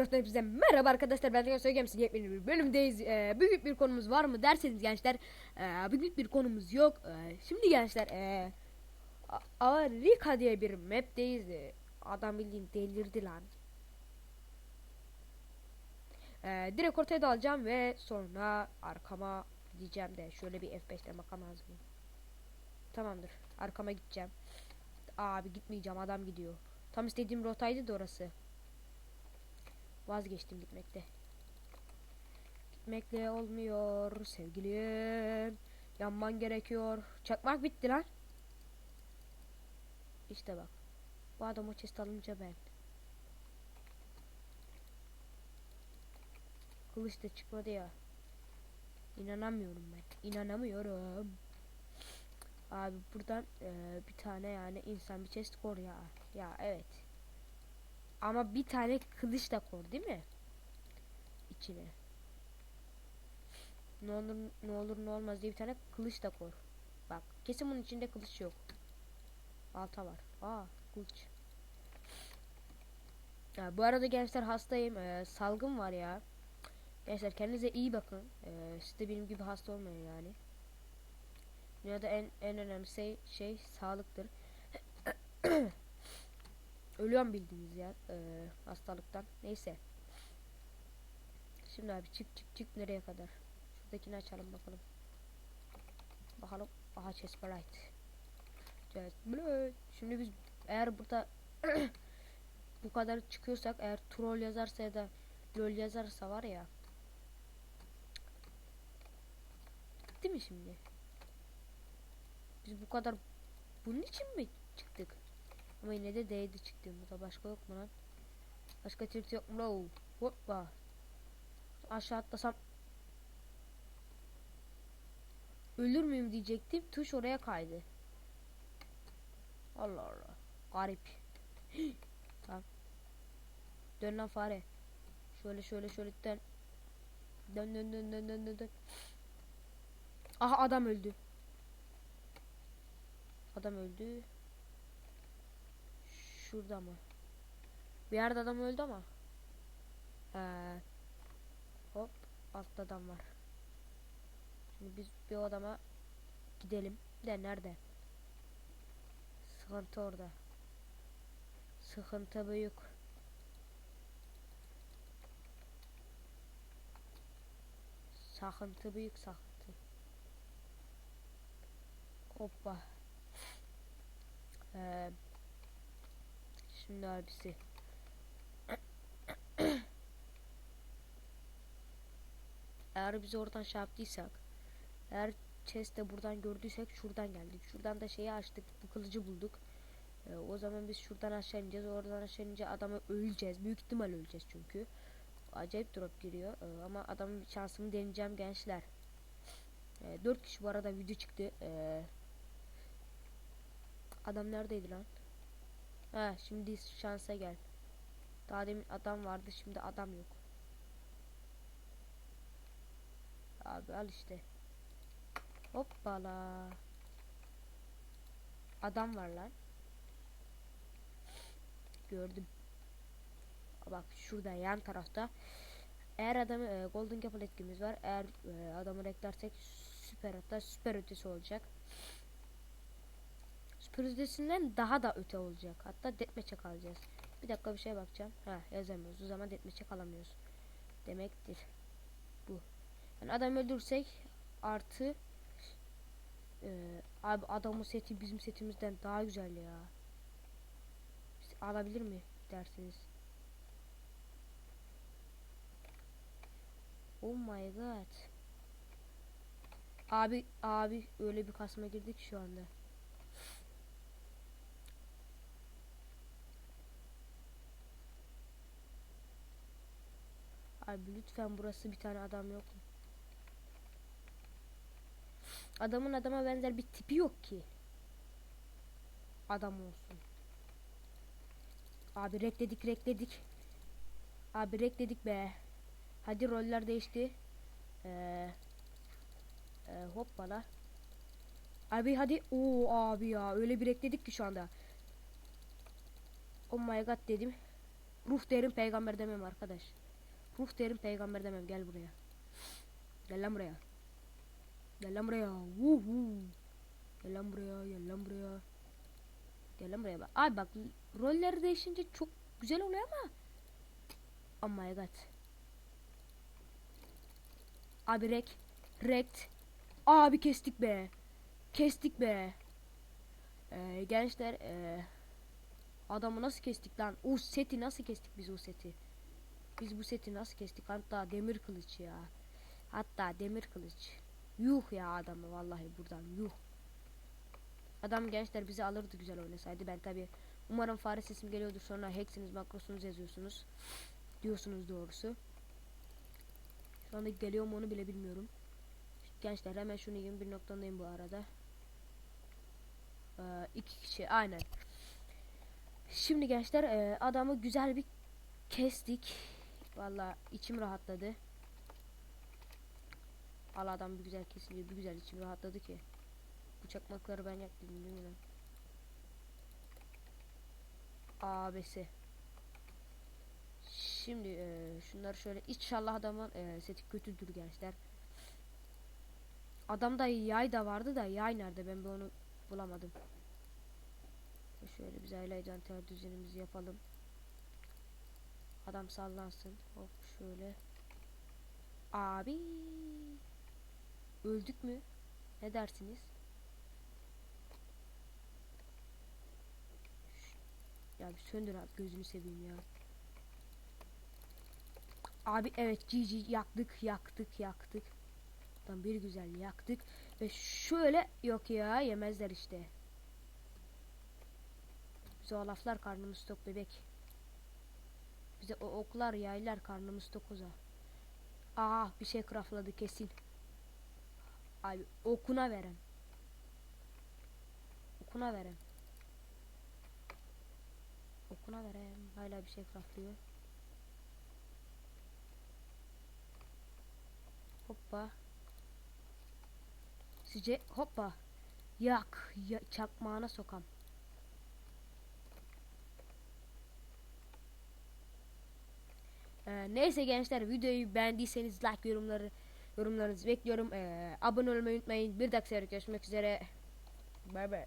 Minecraft'ta hepinize merhaba arkadaşlar. Ben Söyleyeceğim size yepyeni bir bölümdeyiz. Ee, Büyük bir konumuz var mı derseniz gençler ee, Büyük bir konumuz yok. Ee, Şimdi gençler ee, Arika diye bir map'teyiz. Ee, Adam bildiğin delirdi lan. Ee, Direkt ortaya dalacağım ve sonra arkama gideceğim de Şöyle bir F5'te bakam lazım. Tamamdır arkama gideceğim. Abi gitmeyeceğim adam gidiyor. Tam istediğim rotaydı da orası Vazgeçtim gitmekte. Gitmekle olmuyor sevgilim. Yanman gerekiyor. Çakmak bitti lan. İşte bak. Bu adam o chest alınca ben. Kılıç da çıkmadı ya. İnanamıyorum ben. İnanamıyorum. Abi buradan eee, bir tane yani insan bir chest kor ya. Ya evet. Ama bir tane kılıç da koy değil mi? İçine. Ne olur ne olur ne olmaz diye bir tane kılıç da koy. Bak kesin bunun içinde kılıç yok. Balta var. Aa kılıç. Ya, bu arada gençler hastayım. Ee, salgın var ya. Gençler kendinize iyi bakın. Ee, siz de benim gibi hasta olmayın yani. Dünyada en en önemli şey, şey sağlıktır. Ölüyorum bildiğiniz ya e, hastalıktan. Neyse. Şimdi abi çık çık çık nereye kadar? Şuradakini açalım bakalım. Bakalım. Aha Chestplate. Chestplate. Şimdi biz eğer burada bu kadar çıkıyorsak eğer troll yazarsa ya da lol yazarsa var ya. Bitti mi şimdi? Biz bu kadar bunun için mi çıktık? Ama yine de D'de çıktığımızda başka yok mu lan? Başka tilt yok mu lan? Hoppa. Aşağı atlasam Ölür müyüm diyecektim. Tuş oraya kaydı. Allah Allah. Garip. tamam. Dön lan fare. Şöyle şöyle şöyle. Dön dön dön dön dön dön. dön. Aha adam öldü. Adam öldü. Şurada mı? Bir yerde adam öldü ama. Ee, hop altta adam var. Şimdi biz bir adama gidelim. De nerede? Sıkıntı orada. Sıkıntı büyük. Sakıntı büyük sakıntı. Hoppa. Ee, Şimdi abisi. Eğer biz oradan şey yaptıysak eğer chest'te buradan gördüysek şuradan geldik. Şuradan da şeyi açtık. Bu kılıcı bulduk. Ee, o zaman biz şuradan aşağı ineceğiz. Oradan aşağı inince adamı öleceğiz. Büyük ihtimal öleceğiz çünkü. Acayip drop giriyor. Ee, ama adamın şansımı deneyeceğim gençler. Ee, 4 kişi bu arada video çıktı. Ee, adam neredeydi lan? Ha şimdi şansa gel. Daha demin adam vardı şimdi adam yok. Abi al işte. Hoppala. Adam var lan. Gördüm. Bak şurada yan tarafta. Eğer adamı e, Golden Apple etkimiz var. Eğer e, adamı reklersek süper hatta süper ötesi olacak. Ötesinden daha da öte olacak. Hatta detmeçe kalacağız. Bir dakika bir şey bakacağım. Ha yazamıyoruz. O zaman detmeçe kalamıyoruz. Demektir. Bu. Yani adam öldürsek artı e, abi adamın seti bizim setimizden daha güzel ya. Alabilir mi dersiniz? Oh my god. Abi abi öyle bir kasma girdik şu anda. Abi lütfen burası bir tane adam yok mu? Adamın adama benzer bir tipi yok ki. Adam olsun. Abi rekledik rekledik. Abi rekledik be. Hadi roller değişti. Ee, e, hoppala. Abi hadi. Oo abi ya öyle bir rekledik ki şu anda. Oh my god dedim. Ruh derim peygamber demem arkadaş. Ruh derim peygamber demem gel buraya. Gel lan buraya. Gel lan buraya. Vuhu. Gel lan buraya, gel lan buraya. Gel lan buraya bak. Ay bak rolleri değişince çok güzel oluyor ama. Oh my god. Abi rek. Rekt. Abi kestik be. Kestik be. Ee, gençler ee, adamı nasıl kestik lan? O seti nasıl kestik biz o seti? Biz bu seti nasıl kestik? Hatta demir kılıç ya. Hatta demir kılıç. Yuh ya adamı vallahi buradan yuh. Adam gençler bizi alırdı güzel oynasaydı. Ben tabi umarım fare sesim geliyordur sonra hacksiniz makrosunuz yazıyorsunuz. Diyorsunuz doğrusu. Şu anda geliyor mu onu bile bilmiyorum. Gençler hemen şunu 21 noktandayım bu arada. Ee, iki kişi aynen. Şimdi gençler e, adamı güzel bir kestik. Valla içim rahatladı. Al adam bir güzel kesince bir güzel içim rahatladı ki. Bu çakmakları ben yaktım değil mi lan? Abesi. Şimdi e, şunları şöyle inşallah adamın e, seti kötüdür gençler. Adamda yay da vardı da yay nerede ben onu bulamadım. Şöyle biz aile envanter düzenimizi yapalım. Adam sallansın. Hop şöyle. Abi. Öldük mü? Ne dersiniz? Ya bir söndür abi gözünü seveyim ya. Abi evet GG yaktık yaktık yaktık. Tam bir güzel yaktık. Ve şöyle yok ya yemezler işte. Bize o laflar karnımız tok bebek. Bize o oklar yaylar karnımız tok oza. Aa bir şey craftladı kesin. Abi okuna verem. Okuna verem. Okuna verem. Hala bir şey craftlıyor. Hoppa. Sizce hoppa. Yak. Ya, çakmağına sokam. Ee, neyse gençler videoyu beğendiyseniz like yorumları yorumlarınızı bekliyorum. Ee, abone olmayı unutmayın. Bir sefere görüşmek üzere. Bay bay.